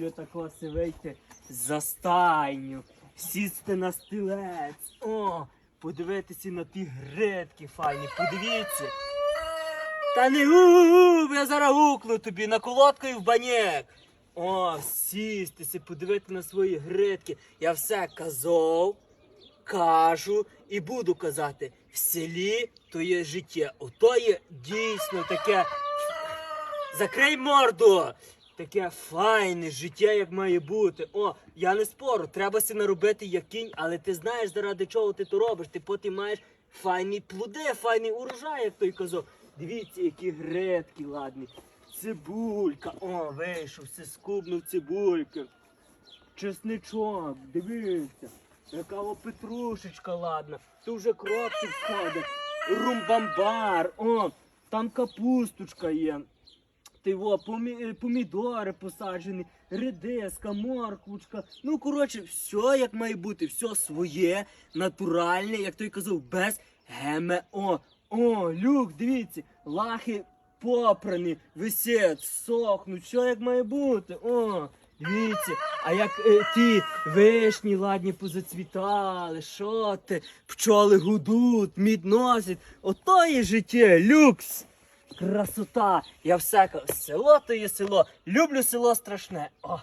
люблю тако вийти за стайню, сісти на стілець. О, подивитися на ті гридки файні, подивіться. Та не гу, я зараз гукну тобі на колодку і в банєк. О, сістися, подивити на свої гридки. Я все казав, кажу і буду казати. В селі то є життя. Ото є дійсно таке. Закрий морду! Таке файне життя, як має бути. О, я не спору, треба си наробити як кінь, але ти знаєш, заради чого ти то робиш. Ти потім маєш файні плоди, файний урожай, як той казав. Дивіться, які гредки ладні. Цибулька. О, вийшов, все скубнув цибульки. Чесничок, дивіться. Яка о петрушечка ладна. Тут вже кропчик сходить. Румбамбар. О, там капусточка є. Ти во, помі, е, помідори посаджені, редиска, морквочка. Ну, коротше, все як має бути, все своє, натуральне, як той казав, без ГМО. О, люк, дивіться, лахи попрані, висять, сохнуть, все як має бути. О, дивіться, а як е, ті вишні ладні позацвітали, що ти, пчоли гудуть, мід носять. Ото є життя, люкс. Красота! Я все село то є село. Люблю село страшне. О,